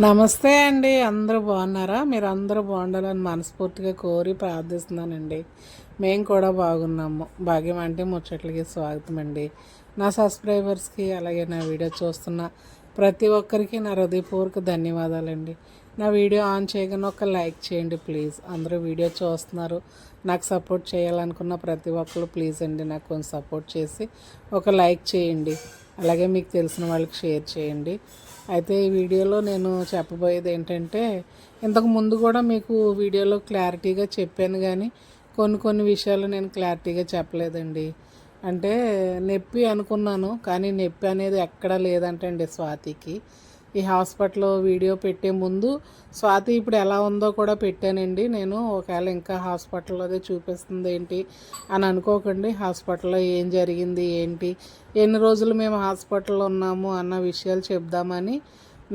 నమస్తే అండి అందరూ బాగున్నారా? మీరు అందరూ బాగుండాలని మనస్ఫూర్తిగా కోరి ప్రార్థిస్తున్నానండి. మేము కూడా బాగున్నాము. భాగ్యం అంటే ముచ్చట్లకి స్వాగతం అండి. నా సబ్స్క్రైబర్స్కి అలాగే నా వీడియో చూస్తున్న ప్రతి ఒక్కరికి నా హృదయపూర్వక ధన్యవాదాలండి. నా వీడియో ఆన్ చేయగానే ఒక లైక్ చేయండి ప్లీజ్. అందరూ వీడియో చూస్తున్నారు. నాకు సపోర్ట్ చేయాలనుకున్న ప్రతి ఒక్కరు ప్లీజ్ అండి నాకు కొంచెం సపోర్ట్ చేసి ఒక లైక్ చేయండి. అలాగే మీకు తెలిసిన వాళ్ళకి షేర్ చేయండి. అయితే ఈ వీడియోలో నేను చెప్పబోయేది ఏంటంటే ఇంతకు ముందు కూడా మీకు వీడియోలో క్లారిటీగా చెప్పాను కానీ కొన్ని కొన్ని విషయాలు నేను క్లారిటీగా చెప్పలేదండి. అంటే నొప్పి అనుకున్నాను కానీ నొప్పి అనేది ఎక్కడా లేదంటండి స్వాతికి. ఈ హాస్పిటల్లో వీడియో పెట్టే ముందు స్వాతి ఇప్పుడు ఎలా ఉందో కూడా పెట్టానండి. నేను ఒకవేళ ఇంకా హాస్పిటల్లో అదే చూపిస్తుంది ఏంటి అని అనుకోకండి. హాస్పిటల్లో ఏం జరిగింది ఏంటి ఎన్ని రోజులు మేము హాస్పిటల్లో ఉన్నాము అన్న విషయాలు చెప్దామని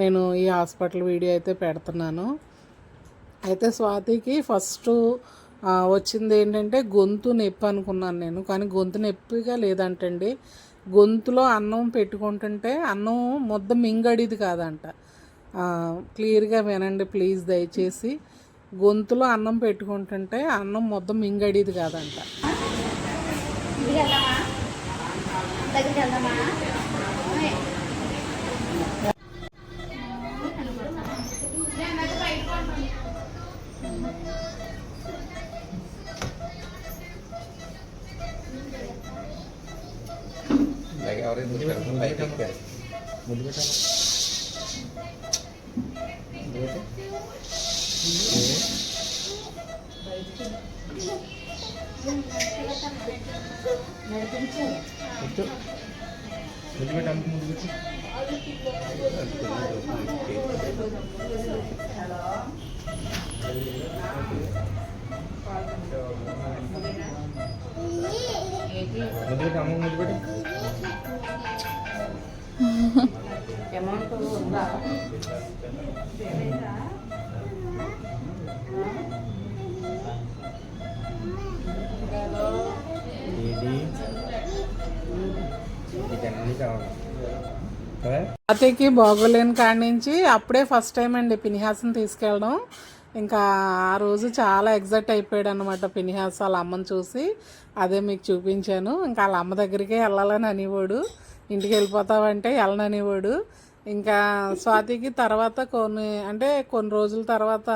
నేను ఈ హాస్పిటల్ వీడియో అయితే పెడుతున్నాను. అయితే స్వాతికి ఫస్ట్ వచ్చింది ఏంటంటే గొంతు నొప్పి అనుకున్నాను నేను. కానీ గొంతు నొప్పిగా లేదంటండి. గొంతులో అన్నం పెట్టుకుంటుంటే అన్నం ముద్ద మింగడిది కాదంట. క్లియర్గా వినండి ప్లీజ్ దయచేసి. గొంతులో అన్నం పెట్టుకుంటుంటే అన్నం ముద్ద మింగడిది కాదంట. ఇంటికి వెళ్దామా దగ్గరికి వెళ్దామా లైక్ ఎవరైనా ముందు పెట్టండి లైక్ ఎక్కారు ముందు పెట్టాలి ముందు పెట్టు. అమౌంట్ ఉందా? అతకి బాగోలేని కాడి నుంచి అప్పుడే ఫస్ట్ టైం అండి పినిహాసం తీసుకెళ్ళడం. ఇంకా ఆ రోజు చాలా ఎగ్జైట్ అయిపోయాడు అనమాట పినిహాస్ వాళ్ళ అమ్మని చూసి. అదే మీకు చూపించాను. ఇంకా వాళ్ళ అమ్మ దగ్గరికే వెళ్ళాలని అనేవాడు. ఇంటికి వెళ్ళిపోతావంటే వెళ్ళననేవాడు. ఇంకా స్వాతికి తర్వాత కొన్ని అంటే కొన్ని రోజుల తర్వాత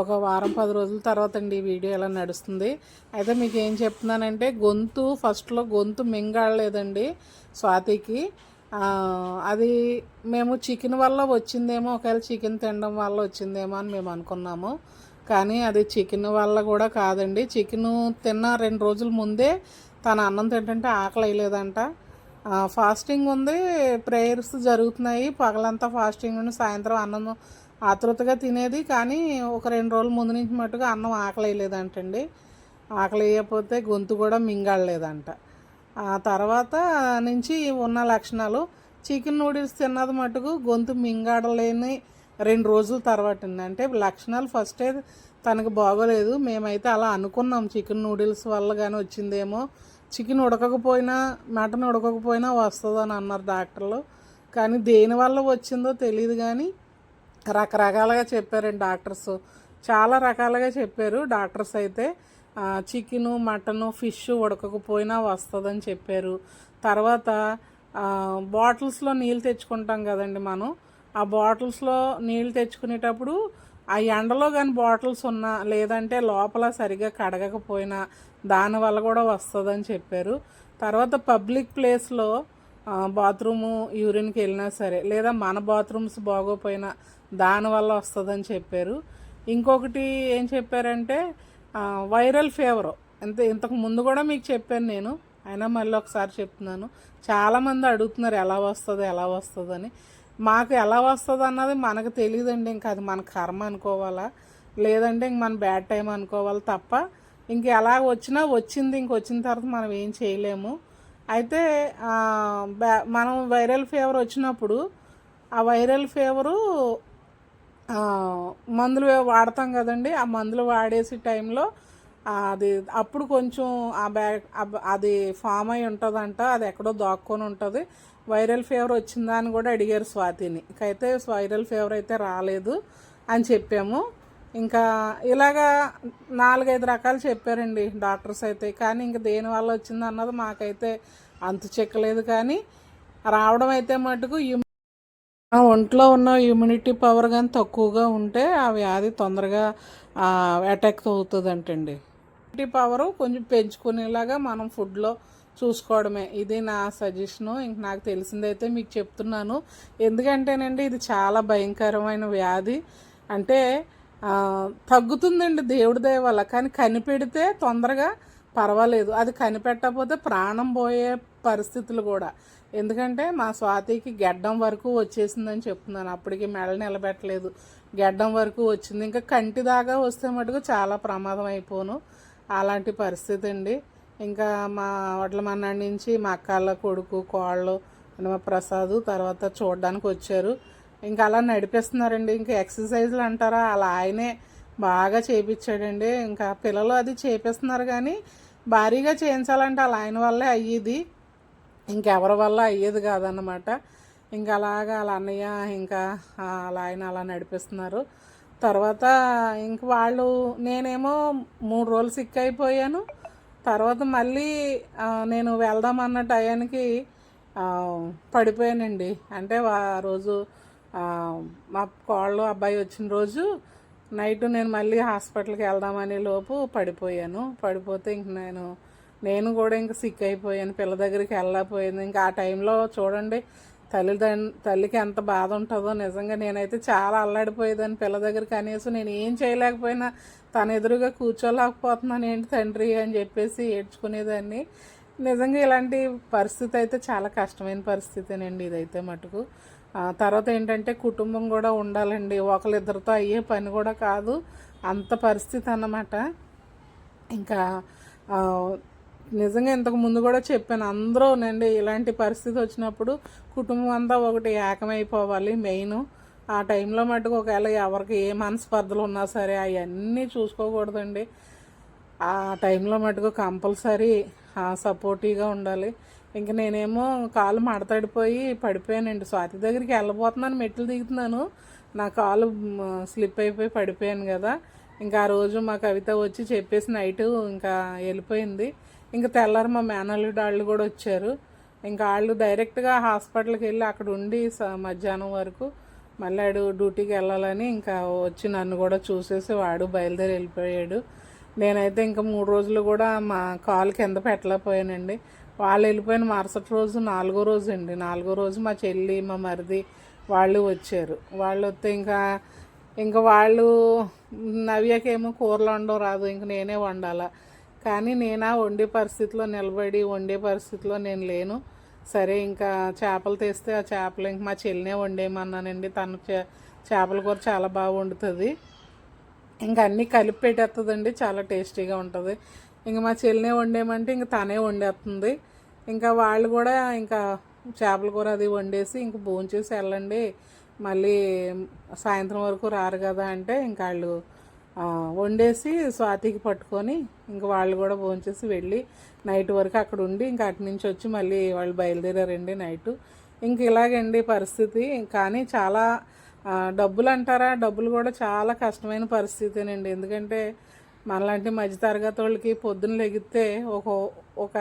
ఒక వారం పది రోజుల తర్వాత అండి ఈ వీడియో ఎలా నడుస్తుంది. అయితే మీకు ఏం చెప్తున్నానంటే గొంతు ఫస్ట్లో గొంతు మింగాడలేదండి స్వాతికి. అది మేము చికెన్ వల్ల వచ్చిందేమో ఒకవేళ చికెన్ తినడం వల్ల వచ్చిందేమో అని మేము అనుకున్నాము. కానీ అది చికెన్ వల్ల కూడా కాదండి. చికెన్ తిన్న రెండు రోజుల ముందే తన అన్నం తింటుంటే ఆకలి వేయలేదంట ఫాస్టింగ్ ఉంది ప్రేయర్స్ జరుగుతున్నాయి. పగలంతా ఫాస్టింగ్ ఉండి సాయంత్రం అన్నం ఆతృతగా తినేది. కానీ ఒక రెండు రోజుల ముందు నుంచి మట్టుగా అన్నం ఆకలి వేయలేదంటండి ఆకలి వేయకపోతే గొంతు కూడా మింగాడలేదంట. ఆ తర్వాత నుంచి ఉన్న లక్షణాలు చికెన్ నూడిల్స్ తిన్నది మటుకు గొంతు మింగాడలేని రెండు రోజుల తర్వాత అండి. అంటే లక్షణాలు ఫస్టే తనకు బాగోలేదు. మేమైతే అలా అనుకున్నాం చికెన్ నూడిల్స్ వల్ల కానీ వచ్చిందేమో చికెన్ ఉడకకపోయినా మటన్ ఉడకకపోయినా వస్తుందని అన్నారు డాక్టర్లు. కానీ దేనివల్ల వచ్చిందో తెలియదు కానీ రకరకాలుగా చెప్పారండి డాక్టర్స్. చాలా రకాలుగా చెప్పారు డాక్టర్స్ అయితే. చికెను మటను ఫిష్ ఉడకకపోయినా వస్తుందని చెప్పారు. తర్వాత బాటిల్స్లో నీళ్ళు తెచ్చుకుంటాం కదండి మనం. ఆ బాటిల్స్లో నీళ్ళు తెచ్చుకునేటప్పుడు ఆ ఎండలో కానీ బాటిల్స్ ఉన్నా లేదంటే లోపల సరిగా కడగకపోయినా దానివల్ల కూడా వస్తుందని చెప్పారు. తర్వాత పబ్లిక్ ప్లేస్లో బాత్రూము యూరిన్కి వెళ్ళినా సరే లేదా మన బాత్రూమ్స్ బాగోపోయినా దానివల్ల వస్తుందని చెప్పారు. ఇంకొకటి ఏం చెప్పారంటే వైరల్ ఫీవర్. ఇంత ఇంతకు ముందు కూడా మీకు చెప్పాను నేను. అయినా మళ్ళీ ఒకసారి చెప్తున్నాను. చాలామంది అడుగుతున్నారు ఎలా వస్తుంది ఎలా వస్తుందని. మాకు ఎలా వస్తుంది అన్నది మనకు తెలియదండి. ఇంకా అది మన కర్మ అనుకోవాలా? లేదంటే ఇంక మన బ్యాడ్ టైం అనుకోవాలి తప్ప ఇంక ఎలా వచ్చినా వచ్చింది. ఇంక వచ్చిన తర్వాత మనం ఏం చేయలేము. అయితే బ్యా- మనం వైరల్ ఫీవర్ వచ్చినప్పుడు ఆ వైరల్ ఫీవరు మందులు వాడతాం కదండి. ఆ మందులు వాడేసి టైంలో అది అప్పుడు కొంచెం ఆ బ్యాక్ అది ఫామ్ అయి ఉంటుందంట. అది ఎక్కడో దాక్కొని ఉంటుంది. వైరల్ ఫీవర్ వచ్చిందా అని కూడా అడిగారు స్వాతిని. అయితే వైరల్ ఫీవర్ అయితే రాలేదు అని చెప్పాము. ఇంకా ఇలాగా నాలుగైదు రకాలు చెప్పారండి డాక్టర్స్ అయితే. కానీ ఇంక దేనివల్ల వచ్చింది అన్నది మాకైతే అంతు చెక్కలేదు. కానీ రావడం అయితే మటుకు ఆ ఒంట్లో ఉన్న ఇమ్యూనిటీ పవర్ కానీ తక్కువగా ఉంటే ఆ వ్యాధి తొందరగా అటాక్ అవుతుందంటండి. ఇమ్యూనిటీ పవర్ కొంచెం పెంచుకునేలాగా మనం ఫుడ్లో చూసుకోవడమే. ఇది నా సజెషను. ఇంక నాకు తెలిసిందైతే మీకు చెప్తున్నాను. ఎందుకంటేనండి ఇది చాలా భయంకరమైన వ్యాధి. అంటే తగ్గుతుందండి దేవుడి దయ వల్ల. కానీ కనిపెడితే తొందరగా పర్వాలేదు. అది కనిపెట్టకపోతే ప్రాణం పోయే పరిస్థితులు కూడా. ఎందుకంటే మా స్వాతికి గెడ్డం వరకు వచ్చేసిందని చెప్తున్నాను. అప్పటికి మెడ నిలబెట్టలేదు. గెడ్డం వరకు వచ్చింది. ఇంకా కంటి దాకా వస్తే మటుకు చాలా ప్రమాదం అయిపోను. అలాంటి పరిస్థితి అండి. ఇంకా మా వడ్ల మన్నాడి నుంచి మా అక్కల కొడుకు కోళ్ళు మా ప్రసాద్ తర్వాత చూడడానికి వచ్చారు. ఇంకా అలా నడిపిస్తున్నారండి. ఇంకా ఎక్సర్సైజ్లు అంటారా? అలా ఆయనే బాగా చేపించాడండి. ఇంకా పిల్లలు అది చేపిస్తున్నారు కానీ భారీగా చేయించాలంటే అలా ఆయన వల్లే అయ్యేది. ఇంకెవరి వల్ల అయ్యేది కాదన్నమాట. ఇంకా అలాగా అలా అన్నయ్య ఇంకా అలా ఆయన అలా నడిపిస్తున్నారు. తర్వాత ఇంక వాళ్ళు నేనేమో మూడు రోజులు సిక్ అయిపోయాను. తర్వాత మళ్ళీ నేను వెళ్దామన్న టయానికి పడిపోయానండి. అంటే ఆ రోజు మా కోళ్ళు అబ్బాయి వచ్చిన రోజు నైట్ నేను మళ్ళీ హాస్పిటల్కి వెళ్దామనే లోపు పడిపోయాను. పడిపోతే ఇంక నేను నేను కూడా ఇంక సిక్ అయిపోయాను. పిల్ల దగ్గరికి వెళ్ళకపోయాను ఇంకా ఆ టైంలో చూడండి తల్లిదండ్రు తల్లికి ఎంత బాధ ఉంటుందో నిజంగా నేనైతే చాలా అల్లాడిపోయేదాన్ని పిల్ల దగ్గర కనీసం నేను ఏం చేయలేకపోయినా తన ఎదురుగా కూర్చోలేకపోతున్నాను ఏంటి తండ్రి అని చెప్పేసి ఏడ్చుకునేదాన్ని. నిజంగా ఇలాంటి పరిస్థితి అయితే చాలా కష్టమైన పరిస్థితేనండి ఇదైతే మటుకు. ఆ, తర్వాత ఏంటంటే కుటుంబం కూడా ఉండాలండి. ఒకరిద్దరితో అయ్యే పని కూడా కాదు. అంత పరిస్థితి అన్నమాట. ఇంకా నిజంగా ఇంతకు ముందు కూడా చెప్పాను అందరూ నండి ఇలాంటి పరిస్థితి వచ్చినప్పుడు కుటుంబం అంతా ఒకటి ఏకమైపోవాలి మెయిన్. ఆ టైంలో మటుకు ఒకవేళ ఎవరికి ఏ మనస్పర్ధలు ఉన్నా సరే అవన్నీ చూసుకోకూడదండి. ఆ టైంలో మటుకు కంపల్సరీ సపోర్టివ్గా ఉండాలి. ఇంక నేనేమో కాలు మడతడిపోయి పడిపోయానండి. స్వాతి దగ్గరికి వెళ్ళబోతున్నాను మెట్లు దిగుతున్నాను. నా కాలు స్లిప్ అయిపోయి పడిపోయాను కదా. ఇంకా ఆ రోజు మా కవిత వచ్చి చెప్పేసి నైట్ ఇంకా వెళ్ళిపోయింది. ఇంకా తెల్లారి మా మేనల్లుడు వాళ్ళు కూడా వచ్చారు. ఇంకా వాళ్ళు డైరెక్ట్గా హాస్పిటల్కి వెళ్ళి అక్కడ ఉండి మధ్యాహ్నం వరకు మళ్ళీ ఆడు డ్యూటీకి వెళ్ళాలని ఇంకా వచ్చి నన్ను కూడా చూసేసి వాడు బయలుదేరి వెళ్ళిపోయాడు. నేనైతే ఇంకా మూడు రోజులు కూడా మా కాలు కింద పెట్టలేకపోయానండి. వాళ్ళు వెళ్ళిపోయిన మరుసటి రోజు నాలుగో రోజు అండి. నాలుగో రోజు మా చెల్లి మా మరిది వాళ్ళు వచ్చారు. వాళ్ళు వస్తే ఇంకా ఇంకా వాళ్ళు నవ్యకేమో కూరలు వండవు రాదు ఇంక నేనే వండాలా. కానీ నేనా వండే పరిస్థితిలో నిలబడి వండే పరిస్థితిలో నేను లేను. సరే ఇంకా చేపలు తెస్తే ఆ చేపలు ఇంక మా చెల్లినే వండేయమన్నానండి. తను చే- చేపల కూర చాలా బాగా వండుతుంది. ఇంక అన్నీ కలిపి పెట్టేస్తుందండి చాలా టేస్టీగా ఉంటుంది. ఇంక మా చెల్లినే వండేయమంటే ఇంక తనే వండేస్తుంది ఇంకా వాళ్ళు కూడా ఇంకా చేపల కూర అది వండేసి ఇంక భోంచేసి వెళ్ళండి. మళ్ళీ సాయంత్రం వరకు రారు కదా అంటే ఇంకా వాళ్ళు వండేసి స్వాతికి పట్టుకొని ఇంక వాళ్ళు కూడా భోంచేసి వెళ్ళి నైట్ వరకు అక్కడ ఉండి ఇంకా అటు నుంచి వచ్చి మళ్ళీ వాళ్ళు బయలుదేరారండి నైట్. ఇంక ఇలాగండి పరిస్థితి. కానీ చాలా డబ్బులు అంటారా? డబ్బులు కూడా చాలా కష్టమైన పరిస్థితేనండి. ఎందుకంటే మనలాంటి మధ్యతరగతి వాళ్ళకి పొద్దున్న లెగితే ఒక ఒక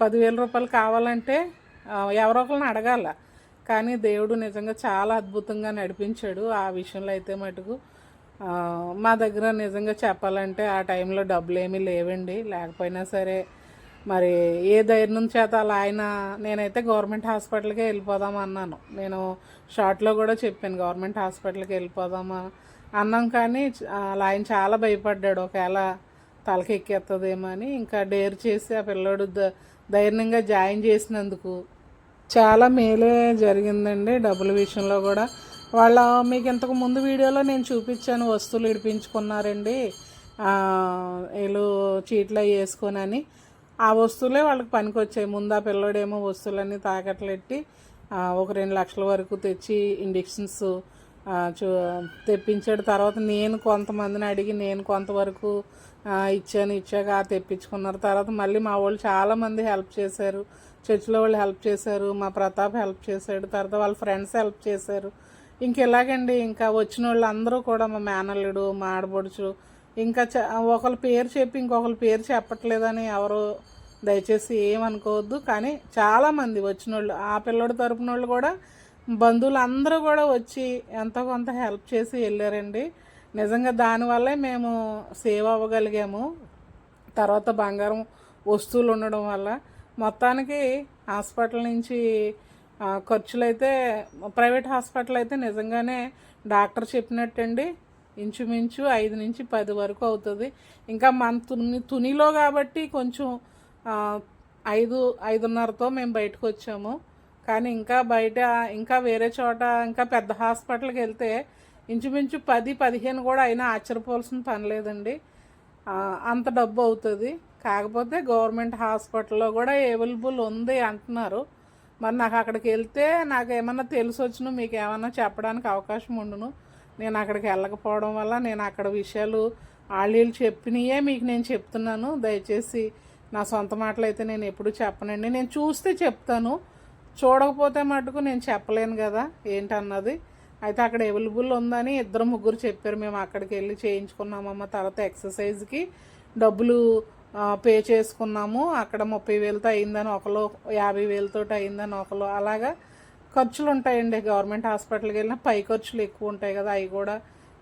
పదివేల రూపాయలు కావాలంటే ఎవరో ఒకరిని అడగాల. కానీ దేవుడు నిజంగా చాలా అద్భుతంగా నడిపించాడు ఆ విషయంలో అయితే మటుకు. మా దగ్గర నిజంగా చెప్పాలంటే ఆ టైంలో డబ్బులు ఏమీ లేవండి. లేకపోయినా సరే మరి ఏ ధైర్యం చేత అలా ఆయన నేనైతే గవర్నమెంట్ హాస్పిటల్కే వెళ్ళిపోదాం అన్నాను. నేను షార్ట్లో కూడా చెప్పాను గవర్నమెంట్ హాస్పిటల్కి వెళ్ళిపోదామా అన్నాం కానీ అలా ఆయన చాలా భయపడ్డాడు. ఒకవేళ తలకి ఎక్కేస్తుందేమో అని ఇంకా డేర్ చేసి ఆ పిల్లోడు ధైర్యంగా జాయిన్ చేసినందుకు చాలా మేలే జరిగిందండి డబ్బుల విషయంలో కూడా. వాళ్ళ మీకు ఇంతకు ముందు వీడియోలో నేను చూపించాను వస్తువులు ఇడిపించుకున్నారండి. వీళ్ళు చీట్లు అవి వేసుకొని ఆ వస్తువులే వాళ్ళకి పనికొచ్చాయి. ముందు ఆ పిల్లోడేమో వస్తువులన్నీ తాకట్లెట్టి ఒక రెండు లక్షల వరకు తెచ్చి ఇండిక్షన్స్ చూ తెప్పించాడు. తర్వాత నేను కొంతమందిని అడిగి నేను కొంతవరకు ఇచ్చాను ఇచ్చాక తెప్పించుకున్నారు. తర్వాత మళ్ళీ మా వాళ్ళు చాలామంది హెల్ప్ చేశారు. చర్చిలో వాళ్ళు హెల్ప్ చేశారు. మా ప్రతాప్ హెల్ప్ చేశాడు. తర్వాత వాళ్ళ ఫ్రెండ్స్ హెల్ప్ చేశారు. ఇంకెలాగండి? ఇంకా వచ్చిన వాళ్ళు అందరూ కూడా మా మేనల్లుడు మా ఆడబడుచు ఇంకా చ ఒకళ్ళ పేరు చెప్పి ఇంకొకళ్ళ పేరు చెప్పట్లేదని ఎవరు దయచేసి ఏమనుకోవద్దు. కానీ చాలామంది వచ్చిన వాళ్ళు ఆ పిల్లోడి తరపున వాళ్ళు కూడా బంధువులు అందరూ కూడా వచ్చి ఎంతో కొంత హెల్ప్ చేసి వెళ్ళారండి. నిజంగా దానివల్లే మేము సేవ్ అవ్వగలిగాము. తర్వాత బంగారం వస్తువులు ఉండడం వల్ల. మొత్తానికి హాస్పిటల్ నుంచి ఖర్చులు అయితే ప్రైవేట్ హాస్పిటల్ అయితే నిజంగానే డాక్టర్ చెప్పినట్టండి. ఇంచుమించు ఐదు నుంచి పది వరకు అవుతుంది. ఇంకా మన తుని తునిలో కాబట్టి కొంచెం ఐదు ఐదున్నరతో మేము బయటకు వచ్చాము కానీ ఇంకా బయట ఇంకా వేరే చోట ఇంకా పెద్ద హాస్పిటల్కి వెళ్తే ఇంచుమించు పది పదిహేను కూడా అయినా ఆశ్చర్యపోవాల్సిన పని లేదండి. అంత డబ్బు అవుతుంది. కాకపోతే గవర్నమెంట్ హాస్పిటల్లో కూడా అవైలబుల్ ఉంది అంటున్నారు. మరి నాకు అక్కడికి వెళ్తే నాకు ఏమన్నా తెలిసి వచ్చిన మీకు ఏమన్నా చెప్పడానికి అవకాశం ఉండును. నేను అక్కడికి వెళ్ళకపోవడం వల్ల నేను అక్కడ విషయాలు వాళ్ళు చెప్పినయే మీకు నేను చెప్తున్నాను. దయచేసి నా సొంత మాటలు అయితే నేను ఎప్పుడు చెప్పనండి. నేను చూస్తే చెప్తాను. చూడకపోతే మటుకు నేను చెప్పలేను కదా ఏంటన్నది. అయితే అక్కడ అవైలబుల్ ఉందని ఇద్దరు ముగ్గురు చెప్పారు. మేము అక్కడికి వెళ్ళి చేయించుకున్నామమ్మ తర్వాత ఎక్సర్సైజ్కి. డబ్బులు పే చేసుకున్నాము. అక్కడ ముప్పై వేలతో అయిందని ఒకరు యాభై వేలతో అయిందని ఒకరు అలాగా ఖర్చులు ఉంటాయండి గవర్నమెంట్ హాస్పిటల్కి వెళ్ళినా పై ఖర్చులు ఎక్కువ ఉంటాయి కదా. అవి కూడా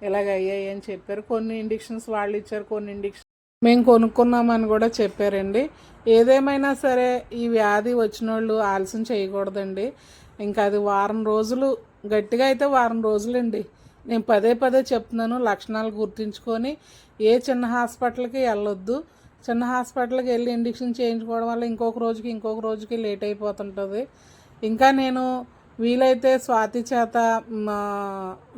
ఇలాగ అయ్యాయి అని చెప్పారు. కొన్ని ఇండిక్షన్స్ వాళ్ళు ఇచ్చారు కొన్ని ఇండిక్షన్ మేము కొనుక్కున్నామని కూడా చెప్పారండి. ఏదేమైనా సరే ఈ వ్యాధి వచ్చిన వాళ్ళు ఆలస్యం చేయకూడదండి. ఇంకా అది వారం రోజులు గట్టిగా అయితే వారం రోజులండి. నేను పదే పదే చెప్తున్నాను లక్షణాలు గుర్తుంచుకొని ఏ చిన్న హాస్పిటల్కి వెళ్ళొద్దు. చిన్న హాస్పిటల్కి వెళ్ళి ఇండిక్షన్ చేయించుకోవడం వల్ల ఇంకొక రోజుకి ఇంకొక రోజుకి లేట్ అయిపోతుంటుంది. ఇంకా నేను వీలైతే స్వాతి చేత మా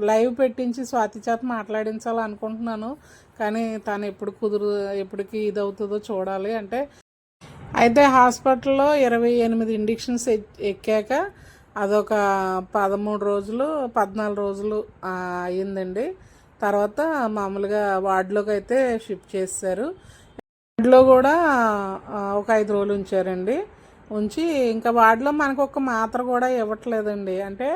లైవ్ పెట్టించి స్వాతి చేత మాట్లాడించాలి అనుకుంటున్నాను. కానీ తను ఎప్పుడు కుదురు ఎప్పటికి ఇది అవుతుందో చూడాలి. అంటే అయితే హాస్పిటల్లో ఇరవై ఎనిమిది ఇండిక్షన్స్ ఎక్కాక అదొక పదమూడు రోజులు పద్నాలుగు రోజులు అయ్యిందండి. తర్వాత మామూలుగా వార్డులోకి అయితే షిఫ్ట్ చేశారు. వాటిలో కూడా ఒక ఐదు రోజులు ఉంచారండి. ఉంచి ఇంకా వాడిలో మనకు ఒక మాత్ర కూడా ఇవ్వట్లేదండి. అంటే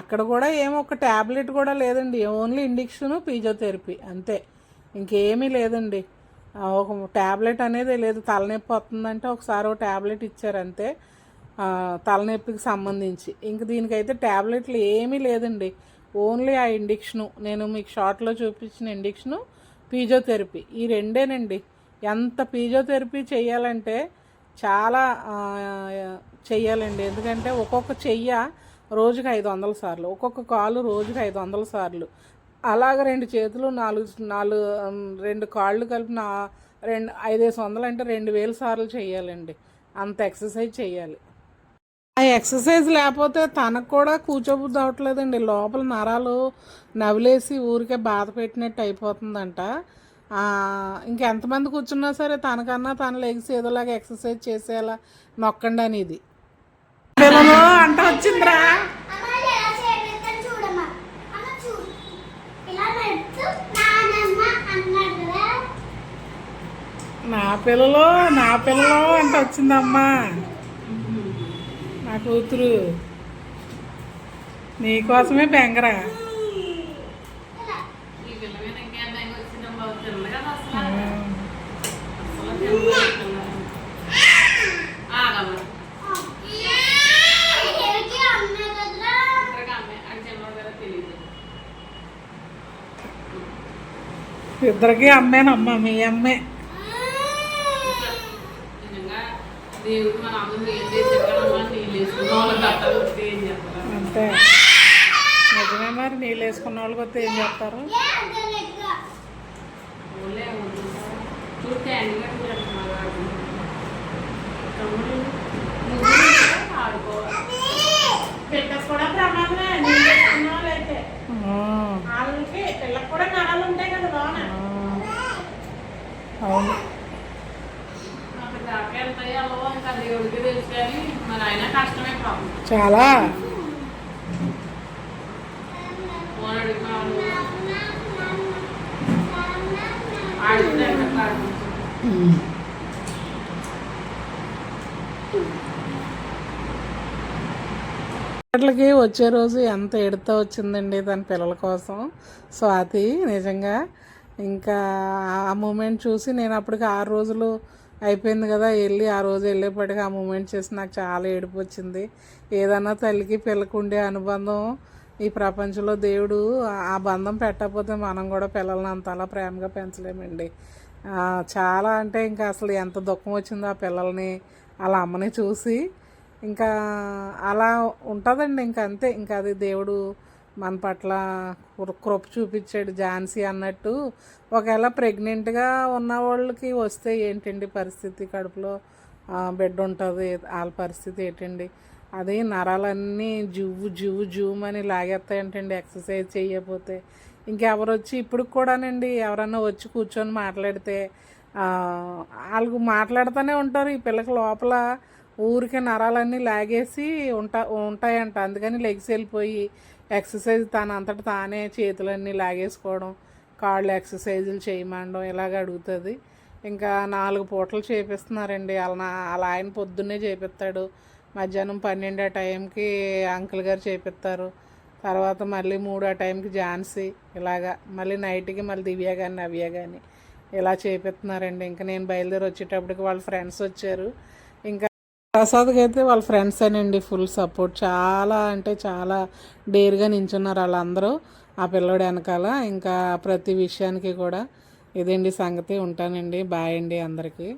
అక్కడ కూడా ఏమో ఒక ట్యాబ్లెట్ కూడా లేదండి. ఓన్లీ ఇండిక్షను ఫిజియోథెరపీ అంతే. ఇంకేమీ లేదండి. ఒక ట్యాబ్లెట్ అనేది లేదు. తలనొప్పి వస్తుందంటే ఒకసారి ఒక ట్యాబ్లెట్ ఇచ్చారు అంతే. తలనొప్పికి సంబంధించి. ఇంక దీనికైతే ట్యాబ్లెట్లు ఏమీ లేదండి. ఓన్లీ ఆ ఇండిక్షను. నేను మీకు షార్ట్లో చూపించిన ఇండిక్షను ఫిజియోథెరపీ ఈ రెండేనండి. ఎంత ఫిజియోథెరపీ చేయాలంటే చాలా చెయ్యాలండి. ఎందుకంటే ఒక్కొక్క చెయ్య రోజుకి ఐదు వందల సార్లు ఒక్కొక్క కాలు రోజుకి ఐదు వందల సార్లు. అలాగ రెండు చేతులు నాలుగు నాలుగు రెండు కాళ్ళు కలిపి నా రెండు ఐదేసి వందలు అంటే రెండు వేల సార్లు చేయాలండి అంత ఎక్సర్సైజ్ చేయాలి ఆ ఎక్సర్సైజ్ లేకపోతే తనకు కూడా కూర్చోబుద్ధి అవ్వట్లేదండి లోపల నరాలు నవిలేసి ఊరికే బాధ పెట్టినట్టు అయిపోతుందంట. ఇంకెంతమంది కూర్చున్నా సరే తనకన్నా తను లెగ్స్ ఏదోలాగా ఎక్సర్సైజ్ చేసేలా నొక్కండి అని ఇది అంట వచ్చిందిరా. నా పిల్లలు నా పిల్లలు అంట వచ్చిందమ్మా. నా కూతురు. నీకోసమే బెంగరా ఈ పిల్ల మీద ఇంకేం భయం వచ్చిందమ్మా? తినదు కదా అసలు. అసలు తినదు ఈ పిల్ల. ఆగమ్మా. ఎవరికి అమ్మే కదరా ఇద్దరికి అమ్మాయి. అది చిన్నోడు కదా తెలీదు. ఇద్దరికి అమ్మేనమ్మా మీ అమ్మే నిజంగా దేవుడు మన అమ్మని ఏం చేశాడు కదమ్మా? నీళ్ళు వేసుకున్న వాళ్ళకి అట్టలు వస్తే ఏం చేస్తారు? అంతే. నిజమే మరి నీళ్ళు వేసుకున్న వాళ్ళకి వస్తే ఏం చేస్తారు? తమ్ముడు. పిల్లకి కూడా ప్రమాదమే వాళ్ళకి పిల్లకి కూడా నరాలు ఉంటాయి కదా లోన ఆ. అవును. నాకు దాకా వెళ్తాయో ఇంకా దేవుడికి తెలుసు కానీ మరి అయినా కష్టమే పాపం చాలా ఫోన్ అడిగి ఆడుతున్నాడు కాదు హాస్పిటల్కి వచ్చే రోజు ఎంత ఎడతా వచ్చిందండి తన పిల్లల కోసం. స్వాతి నిజంగా ఇంకా ఆ మూమెంట్ చూసి నేను అప్పటికి ఆరు రోజులు అయిపోయింది కదా వెళ్ళి ఆ రోజు వెళ్ళేప్పటికి ఆ మూమెంట్ చేసి నాకు చాలా ఏడుపు వచ్చింది. ఏదన్నా తల్లికి పిల్లకు ఉండే అనుబంధం ఈ ప్రపంచంలో దేవుడు ఆ- బంధం పెట్టకపోతే మనం కూడా పిల్లల్ని అంతలా ప్రేమగా పెంచలేమండి. చాలా అంటే ఇంకా అసలు ఎంత దుఃఖం వచ్చిందో ఆ పిల్లల్ని వాళ్ళ అమ్మని చూసి ఇంకా అలా ఉంటుందండి ఇంకా అంతే. ఇంకా అది దేవుడు మన పట్ల కృ- కృప చూపించాడు ఝాన్సీ అన్నట్టు. ఒకవేళ ప్రెగ్నెంట్గా ఉన్న వాళ్ళకి వస్తే ఏంటండి పరిస్థితి? కడుపులో బిడ్డ ఉంటుంది. వాళ్ళ పరిస్థితి ఏంటండి? అది నరాలన్నీ జువ్వు జువ్వు జువ్వు అని లాగేస్తాయంటండి ఎక్సర్సైజ్ చేయకపోతే. ఇంకెవరు వచ్చి ఇప్పుడు కూడానండి ఎవరన్నా వచ్చి కూర్చొని మాట్లాడితే వాళ్ళకు మాట్లాడుతూనే ఉంటారు. ఈ పిల్లకి లోపల ఊరికే నరాలన్నీ లాగేసి ఉంటా ఉంటాయంట. అందుకని లెగ్స్ వెళ్ళిపోయి ఎక్సర్సైజ్ తన అంతట తానే చేతులన్నీ లాగేసుకోవడం కాళ్ళు ఎక్సర్సైజులు చేయమండం ఇలాగ అడుగుతుంది. ఇంకా నాలుగు పూటలు చేపిస్తున్నారండి. అలా అలా ఆయన పొద్దున్నే చేపిస్తాడు. మధ్యాహ్నం పన్నెండు ఆ టైంకి అంకుల్ గారు చేపిస్తారు. తర్వాత మళ్ళీ మూడు ఆ టైంకి ఝాన్సీ ఇలాగా. మళ్ళీ నైట్కి మళ్ళీ దివ్య కానీ నవ్య కానీ ఇలా చేపిస్తున్నారండి. ఇంకా నేను బయలుదేరి వచ్చేటప్పటికి వాళ్ళ ఫ్రెండ్స్ వచ్చారు. ఇంకా ప్రసాద్కి అయితే వాళ్ళ ఫ్రెండ్స్ అనండి ఫుల్ సపోర్ట్. చాలా అంటే చాలా డేర్గా నించున్నారు వాళ్ళందరూ ఆ పిల్లోడు వెనకాల. ఇంకా ప్రతి విషయానికి కూడా ఇదండి సంగతి. ఉంటానండి. బాయ్ అండి అందరికీ.